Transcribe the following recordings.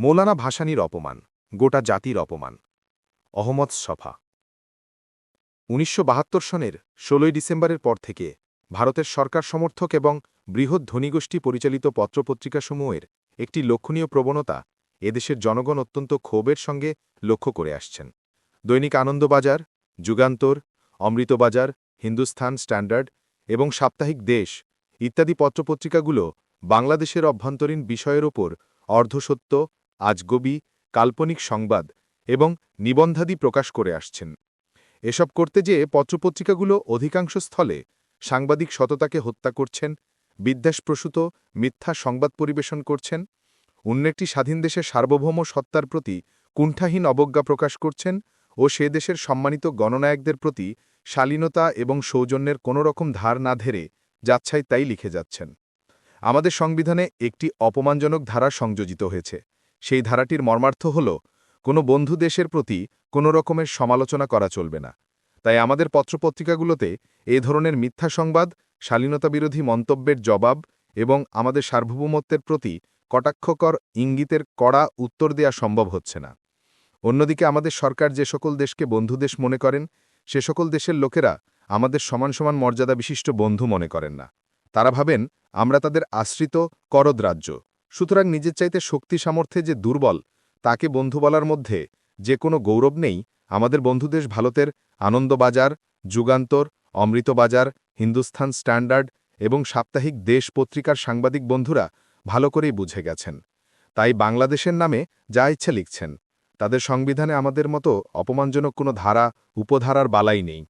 মৌলানা ভাসানীর অপমান, গোটা জাতির অপমান। অহমদ সফা। উনিশশো সনের ষোলোই ডিসেম্বরের পর থেকে ভারতের সরকার সমর্থক এবং বৃহৎ ধনীগোষ্ঠী পরিচালিত পত্রপত্রিকাসমূহের একটি লক্ষণীয় প্রবণতা এদেশের জনগণ অত্যন্ত ক্ষোভের সঙ্গে লক্ষ্য করে আসছেন। দৈনিক আনন্দবাজার, যুগান্তর, অমৃতবাজার, হিন্দুস্থান স্ট্যান্ডার্ড এবং সাপ্তাহিক দেশ ইত্যাদি পত্রপত্রিকাগুলো বাংলাদেশের অভ্যন্তরীণ বিষয়ের ওপর অর্ধসত্য আজগবি, কাল্পনিক সংবাদ এবং নিবন্ধাদি প্রকাশ করে আসছেন। এসব করতে যেয়ে পত্রপত্রিকাগুলো অধিকাংশ স্থলে সাংবাদিক সততাকে হত্যা করছেন, বিদ্বেষপ্রসূত মিথ্যা সংবাদ পরিবেশন করছেন অন্য একটি স্বাধীন দেশের সার্বভৌম সত্তার প্রতি কুণ্ঠাহীন অবজ্ঞা প্রকাশ করছেন ও সে দেশের সম্মানিত গণনায়কদের প্রতি শালীনতা এবং সৌজন্যের কোনো রকম ধার না ধেরে যাচ্ছাই তাই লিখে যাচ্ছেন। আমাদের সংবিধানে একটি অপমানজনক ধারা সংযোজিত হয়েছে। সেই ধারাটির মর্মার্থ হল, কোনো বন্ধু দেশের প্রতি কোনো রকমের সমালোচনা করা চলবে না। তাই আমাদের পত্রপত্রিকাগুলোতে এ ধরনের মিথ্যা সংবাদ, শালীনতাবিরোধী মন্তব্যের জবাব এবং আমাদের সার্বভৌমত্বের প্রতি কটাক্ষকর ইঙ্গিতের কড়া উত্তর দেয়া সম্ভব হচ্ছে না। অন্যদিকে আমাদের সরকার যে সকল দেশকে বন্ধুদেশ মনে করেন, সে সকল দেশের লোকেরা আমাদের সমান সমান মর্যাদা বিশিষ্ট বন্ধু মনে করেন না। তারা ভাবেন, আমরা তাদের আশ্রিত করদ রাজ্য। সুতরাং নিজের চাইতে শক্তি সামর্থ্যে যে দুর্বল, তাকে বন্ধু বলার মধ্যে যে কোনো গৌরব নেই, আমাদের বন্ধুদেশ ভারতের আনন্দবাজার, যুগান্তর, অমৃতবাজার, হিন্দুস্থান স্ট্যান্ডার্ড এবং সাপ্তাহিক দেশ পত্রিকার সাংবাদিক বন্ধুরা ভালো করেই বুঝে গেছেন। তাই বাংলাদেশের নামে যা ইচ্ছে লিখছেন। তাদের সংবিধানে আমাদের মতো অপমানজনক কোনো ধারা, উপধারার বালাই নেই।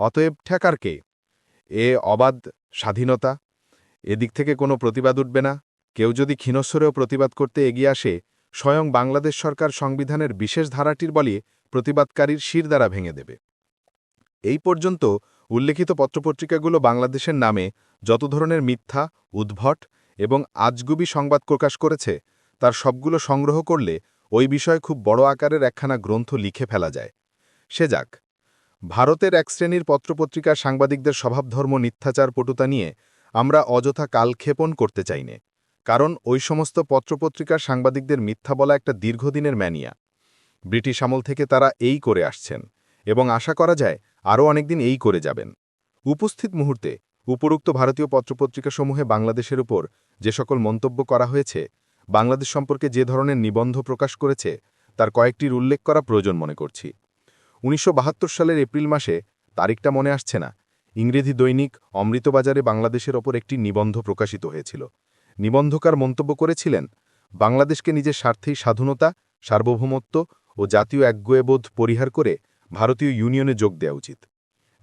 অতএব ঠেকারকে এ অবাধ স্বাধীনতা? এদিক থেকে কোনো প্রতিবাদ উঠবে না। কেউ যদি ক্ষীণস্বরেও প্রতিবাদ করতে এগিয়ে আসে, স্বয়ং বাংলাদেশ সরকার সংবিধানের বিশেষ ধারাটির বলে প্রতিবাদকারীর শির দ্বারা ভেঙে দেবে। এই পর্যন্ত উল্লেখিত পত্রপত্রিকাগুলো বাংলাদেশের নামে যত ধরনের মিথ্যা, উদ্ভট এবং আজগুবি সংবাদ প্রকাশ করেছে, তার সবগুলো সংগ্রহ করলে ওই বিষয়ে খুব বড় আকারের একখানা গ্রন্থ লিখে ফেলা যায়। সে যাক, ভারতের এক শ্রেণির পত্রপত্রিকার সাংবাদিকদের স্বভাবধর্ম, মিথ্যাচার, পটুতা নিয়ে আমরা অযথা কালক্ষেপণ করতে চাইনে কারণ ওই সমস্ত পত্রপত্রিকার সাংবাদিকদের মিথ্যা বলা একটা দীর্ঘদিনের ম্যানিয়া। ব্রিটিশ আমল থেকে তারা এই করে আসছেন এবং আশা করা যায় আরও অনেকদিন এই করে যাবেন। উপস্থিত মুহূর্তে উপরোক্ত ভারতীয় পত্রপত্রিকাসমূহে বাংলাদেশের উপর যে সকল মন্তব্য করা হয়েছে, বাংলাদেশ সম্পর্কে যে ধরনের নিবন্ধ প্রকাশ করেছে, তার কয়েকটির উল্লেখ করা প্রয়োজন মনে করছি। উনিশশো বাহাত্তর সালের এপ্রিল মাসে তারিখটা মনে আসছে না, ইংরেজি দৈনিক অমৃতবাজারে বাংলাদেশের ওপর একটি নিবন্ধ প্রকাশিত হয়েছিল। নিবন্ধকার মন্তব্য করেছিলেন, বাংলাদেশকে নিজের স্বার্থেই স্বাধীনতা, সার্বভৌমত্ব ও জাতীয় একগুয়েবোধ পরিহার করে ভারতীয় ইউনিয়নে যোগ দেওয়া উচিত।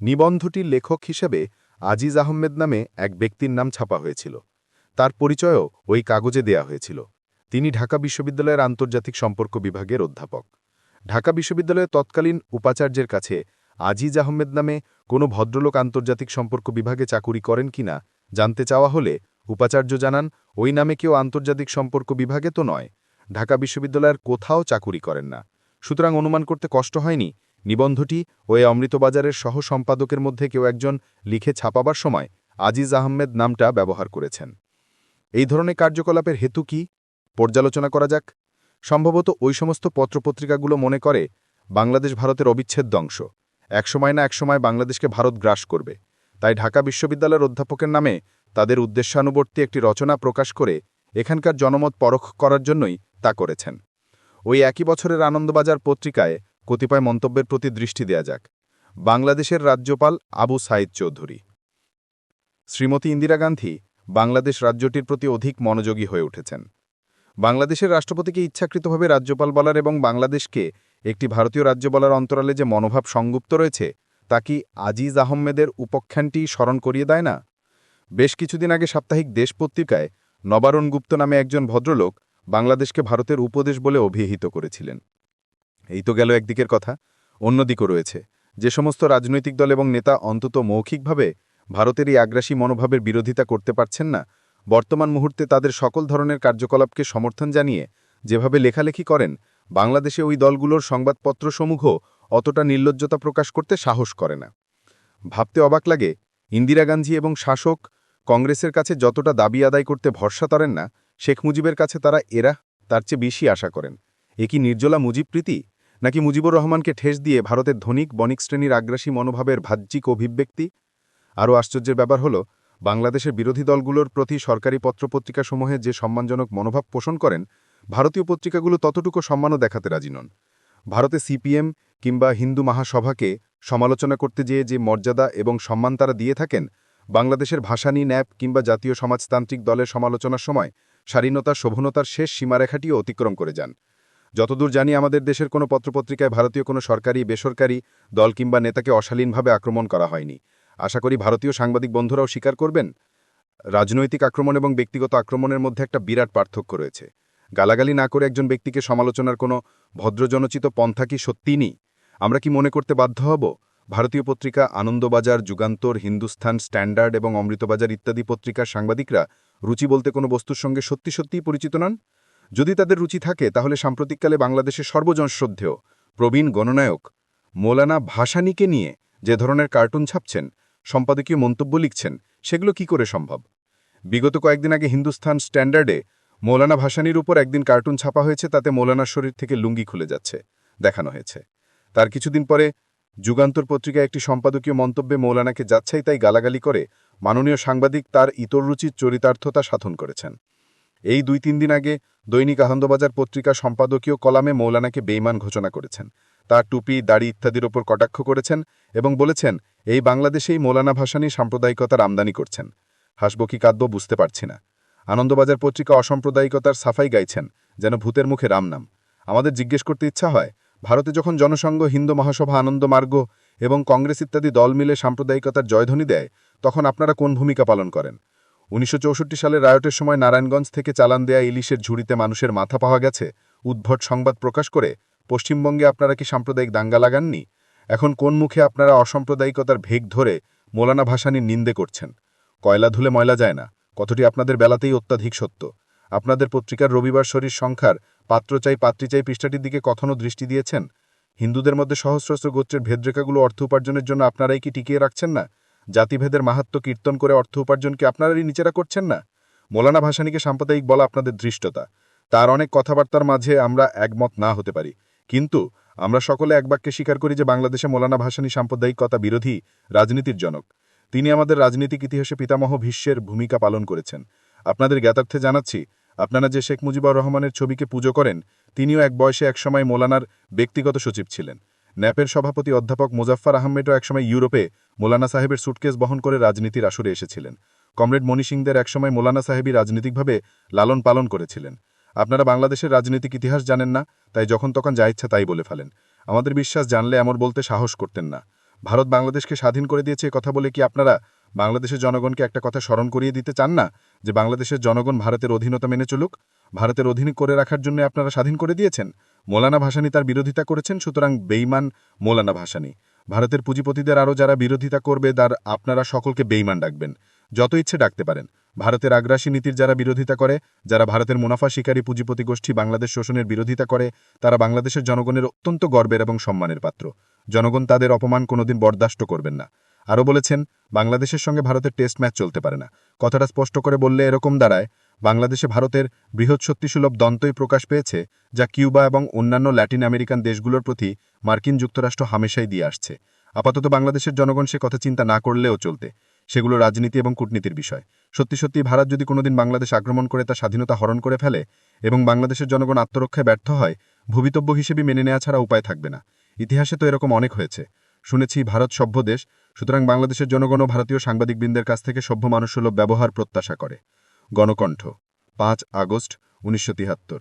নিবন্ধটির লেখক হিসেবে আজিজ আহমেদ নামে এক ব্যক্তির নাম ছাপা হয়েছিল। তার পরিচয়ও ওই কাগজে দেয়া হয়েছিল। তিনি ঢাকা বিশ্ববিদ্যালয়ের আন্তর্জাতিক সম্পর্ক বিভাগের অধ্যাপক। ঢাকা বিশ্ববিদ্যালয়ের তৎকালীন উপাচার্যের কাছে আজিজ আহমেদ নামে কোনো ভদ্রলোক আন্তর্জাতিক সম্পর্ক বিভাগে চাকুরি করেন কিনা জানতে চাওয়া হলে উপাচার্য জানান, ওই নামে কেউ আন্তর্জাতিক সম্পর্ক বিভাগে তো নয়। ঢাকা বিশ্ববিদ্যালয়ের কোথাও চাকুরি করেন না। সুতরাং অনুমান করতে কষ্ট হয়নি। নিবন্ধটি ও এ অমৃতবাজারের সহ সম্পাদকের মধ্যে কেউ একজন লিখে ছাপাবার সময় আজিজ আহমেদ নামটা ব্যবহার করেছেন। এই ধরনের কার্যকলাপের হেতু কি? পর্যালোচনা করা যাক। সম্ভবত ওই সমস্ত পত্রপত্রিকাগুলো মনে করে বাংলাদেশ ভারতের অবিচ্ছেদ্য অংশ। একসময় না একসময় বাংলাদেশকে ভারত গ্রাস করবে। তাই ঢাকা বিশ্ববিদ্যালয়ের অধ্যাপকের নামে তাদের উদ্দেশ্যানুবর্তী একটি রচনা প্রকাশ করে এখানকার জনমত পরখ করার জন্যই তা করেছেন। ওই একই বছরের আনন্দবাজার পত্রিকায় কতিপয় মন্তব্যের প্রতি দৃষ্টি দেয়া যাক। বাংলাদেশের রাজ্যপাল আবু সাইদ চৌধুরী। শ্রীমতী ইন্দিরা গান্ধী বাংলাদেশ রাজ্যটির প্রতি অধিক মনোযোগী হয়ে উঠেছেন। বাংলাদেশের রাষ্ট্রপতিকে ইচ্ছাকৃতভাবে রাজ্যপাল বলার এবং বাংলাদেশকে একটি ভারতীয় রাজ্য বলার অন্তরালে যে মনোভাব সংগুপ্ত রয়েছে, তা কি আজিজ আহমেদের উপখ্যানটি স্মরণ করিয়ে দেয় না? বেশ কিছুদিন আগে সাপ্তাহিক দেশ পত্রিকায় নবারণ গুপ্ত নামে একজন ভদ্রলোক বাংলাদেশকে ভারতের উপদেশ বলে অভিহিত করেছিলেন। এই তো গেল একদিকের কথা অন্যদিকও রয়েছে। যে সমস্ত রাজনৈতিক দল এবং নেতা অন্তত মৌখিকভাবে ভারতের এই আগ্রাসী মনোভাবের বিরোধিতা করতে পারছেন না, বর্তমান মুহূর্তে তাদের সকল ধরনের কার্যকলাপকে সমর্থন জানিয়ে যেভাবে লেখালেখি করেন, বাংলাদেশে ওই দলগুলোর সংবাদপত্রসমূহ অতটা নির্লজ্জতা প্রকাশ করতে সাহস করে না। ভাবতে অবাক লাগে, ইন্দিরা গান্ধী এবং শাসক কংগ্রেসের কাছে যতটা দাবি আদায় করতে ভরসা তরেন না, শেখ মুজিবের কাছে তারা এরা তার চেয়ে বেশি আশা করেন। এ কি নির্জলা মুজিব প্রীতি? নাকি মুজিবুর রহমানকে ঠেস দিয়ে ভারতের ধনিক বণিক শ্রেণির আগ্রাসী মনোভাবের ভাহ্যিক অভিব্যক্তি? আরও আশ্চর্যের ব্যাপার হল, বাংলাদেশের বিরোধী দলগুলোর প্রতি সরকারি পত্রপত্রিকাসমূহে যে সম্মানজনক মনোভাব পোষণ করেন, ভারতীয় পত্রিকাগুলো ততটুকু সম্মানও দেখাতে রাজি নন। ভারতে সিপিএম কিংবা হিন্দু মহাসভাকে সমালোচনা করতে যেয়ে যে মর্যাদা এবং সম্মান তারা দিয়ে থাকেন বাংলাদেশের ভাষানী ন্যাপ কিংবা জাতীয় সমাজতান্ত্রিক দলের সমালোচনার সময় স্বাধীনতার শোভনতার শেষ সীমারেখাটিও অতিক্রম করে যান। যতদূর জানি আমাদের দেশের কোনো পত্রপত্রিকায় ভারতীয় কোনো সরকারি, বেসরকারি দল কিংবা নেতাকে অশালীনভাবে আক্রমণ করা হয়নি। আশা করি ভারতীয় সাংবাদিক বন্ধুরাও স্বীকার করবেন, রাজনৈতিক আক্রমণ এবং ব্যক্তিগত আক্রমণের মধ্যে একটা বিরাট পার্থক্য রয়েছে। গালাগালি না করে একজন ব্যক্তিকে সমালোচনার কোনো ভদ্রজনচিত পন্থা কি সত্যিই নেই? আমরা কি মনে করতে বাধ্য হব? ভারতীয় পত্রিকা আনন্দবাজার, যুগান্তর, হিন্দুস্থান, স্ট্যান্ডার্ড এবং অমৃতবাজার ইত্যাদি পত্রিকার সাংবাদিকরা রুচি বলতে কোনো বস্তুর সঙ্গে সত্যি সত্যিই পরিচিত নন? যদি তাদের রুচি থাকে, তাহলে সাম্প্রতিককালে বাংলাদেশের সর্বজনশ্রদ্ধেয় প্রবীণ গণনায়ক মৌলানা ভাসানীকে নিয়ে যে ধরনের কার্টুন ছাপছেন, সম্পাদকীয় মন্তব্য লিখছেন, সেগুলো কি করে সম্ভব? বিগত কয়েকদিন আগে হিন্দুস্থান স্ট্যান্ডার্ডে মৌলানা ভাসানীর উপর একদিন কার্টুন ছাপা হয়েছে, তাতে মৌলানার শরীর থেকে লুঙ্গি খুলে যাচ্ছে, দেখানো হয়েছে। তার কিছুদিন পরে যুগান্তর পত্রিকায় একটি সম্পাদকীয় মন্তব্যে মৌলানাকে যাচ্ছাই তাই গালাগালি করে মাননীয় সাংবাদিক তার ইতররুচির চরিতার্থতা সাধন করেছেন। এই দুই তিন দিন আগে দৈনিক আনন্দবাজার পত্রিকা সম্পাদকীয় কলামে মৌলানাকে বেইমান ঘোষণা করেছেন। তার টুপি, দাড়ি ইত্যাদির ওপর কটাক্ষ করেছেন এবং বলেছেন, এই বাংলাদেশেই মৌলানা ভাসানী সাম্প্রদায়িকতার আমদানি করছেন। হাসব কি কাঁদব বুঝতে পারছি না। আনন্দবাজার পত্রিকা অসাম্প্রদায়িকতার সাফাই গাইছেন যেন ভূতের মুখে রামনাম। আমাদের জিজ্ঞেস করতে ইচ্ছা হয় ভারতে যখন জনসংঘ, হিন্দু মহাসভা আনন্দমার্গ এবং কংগ্রেস ইত্যাদি দল মিলে সাম্প্রদায়িকতার জয়ধ্বনি দেয়, তখন আপনারা কোন ভূমিকা পালন করেন? উনিশশো সালের রায়টের সময় নারায়ণগঞ্জ থেকে চালান দেয়া ইলিশের ঝুড়িতে মানুষের মাথা পাওয়া গেছে। উদ্ভট সংবাদ প্রকাশ করে, পশ্চিমবঙ্গে আপনারা কি সাম্প্রদায়িক দাঙ্গা লাগাননি? এখন কোন মুখে আপনারা অসাম্প্রদায়িকতার ভেগ ধরে মোলানা ভাসানির নিন্দে করছেন? কয়লা ধুলে ময়লা যায় না। কতটি আপনাদের বেলাতেই অত্যাধিক সত্য। আপনাদের পত্রিকার রবিবার শরীর সংখ্যার পাত্র চাই, পাত্রী চাই পৃষ্ঠাটির দিকে কখনও দৃষ্টি দিয়েছেন? হিন্দুদের মধ্যে সহস্রস্র গোত্রের ভেদরেখাগুলো অর্থ উপার্জনের জন্য আপনারাই কি টিকিয়ে রাখছেন না? জাতিভেদের মাহাত্ম কীর্তন করে অর্থ উপার্জনকে আপনারাই নিচেরা করছেন না? মোলানা ভাসানীকে সাম্প্রদায়িক বলা আপনাদের দৃষ্টতা তার অনেক কথাবার্তার মাঝে আমরা একমত না হতে পারি। কিন্তু আমরা সকলে এক বাক্যে স্বীকার করি যে বাংলাদেশে মোলানা ভাসানী সাম্প্রদায়িকতা বিরোধী, রাজনীতির জনক। তিনি আমাদের রাজনীতিক ইতিহাসে পিতামহ ভীষ্মের ভূমিকা পালন করেছেন। আপনাদের জ্ঞাতার্থে জানাচ্ছি আপনারা যে শেখ মুজিবুর রহমানের ছবিকে পুজো করেন, তিনিও এক বয়সে একসময় মোলানার ব্যক্তিগত সচিব ছিলেন। ন্যাপের সভাপতি অধ্যাপক মুজাফফর আহমেদও একসময় ইউরোপে মোলানা সাহেবের সুটকেস বহন করে রাজনীতির আসরে এসেছিলেন। কমরেড মণি সিংদের একসময় মোলানা সাহেবই রাজনীতিকভাবে লালন পালন করেছিলেন। আপনারা বাংলাদেশের রাজনৈতিক ইতিহাস জানেন না, তাই যখন তখন যা ইচ্ছা তাই বলে ফেলেন। আমাদের বিশ্বাস জানলে এমন বলতে সাহস করতেন না। ভারত বাংলাদেশকে স্বাধীন করে দিয়েছে কথা বলে কি আপনারা বাংলাদেশের জনগণকে একটা কথা স্মরণ করিয়ে দিতে চান না যে বাংলাদেশের জনগণ ভারতের অধীনতা মেনে চলুক, ভারতের অধীন করে রাখার জন্য আপনারা স্বাধীন করে দিয়েছেন। মোলানা ভাসানী তার বিরোধিতা করেছেন, সুতরাং বেইমান মোলানা ভাসানী। ভারতের পুঁজিপতিদের আরও যারা বিরোধিতা করবে, তার আপনারা সকলকে বেইমান ডাকবেন। যত ইচ্ছে ডাকতে পারেন। ভারতের আগ্রাসী নীতির যারা বিরোধিতা করে, যারা ভারতের মুনাফা শিকারী পুঁজিপতি গোষ্ঠী বাংলাদেশ শোষণের বিরোধিতা করে, তারা বাংলাদেশের জনগণের অত্যন্ত গর্বের এবং সম্মানের পাত্র। জনগণ তাদের অপমান কোনোদিন বরদাস্ত করবেন না। আরও বলেছেন, বাংলাদেশের সঙ্গে ভারতের টেস্ট ম্যাচ চলতে পারে না। কথাটা স্পষ্ট করে বললে এরকম দাঁড়ায়, বাংলাদেশে ভারতের বৃহৎ শক্তিসুলভ দন্তই প্রকাশ পেয়েছে, যা কিউবা এবং অন্যান্য ল্যাটিন আমেরিকান দেশগুলোর প্রতি মার্কিন যুক্তরাষ্ট্র হামেশাই দিয়ে আসছে। আপাতত বাংলাদেশের জনগণ সে কথা চিন্তা না করলেও চলতে, সেগুলো রাজনীতি এবং কূটনীতির বিষয়। সত্যি সত্যি ভারত যদি কোনোদিন বাংলাদেশ আক্রমণ করে তার স্বাধীনতা হরণ করে ফেলে এবং বাংলাদেশের জনগণ আত্মরক্ষায় ব্যর্থ হয় ভবিতব্য হিসেবে মেনে নেওয়া ছাড়া উপায় থাকবে না। ইতিহাসে তো এরকম অনেক হয়েছে। শুনেছি ভারত সভ্য দেশ সুতরাং বাংলাদেশের জনগণ ভারতীয় সাংবাদিকবৃন্দের কাছ থেকে সভ্য মানুষসুলভ ব্যবহার প্রত্যাশা করে। গণকণ্ঠ, পাঁচ আগস্ট, উনিশশো তিয়াত্তর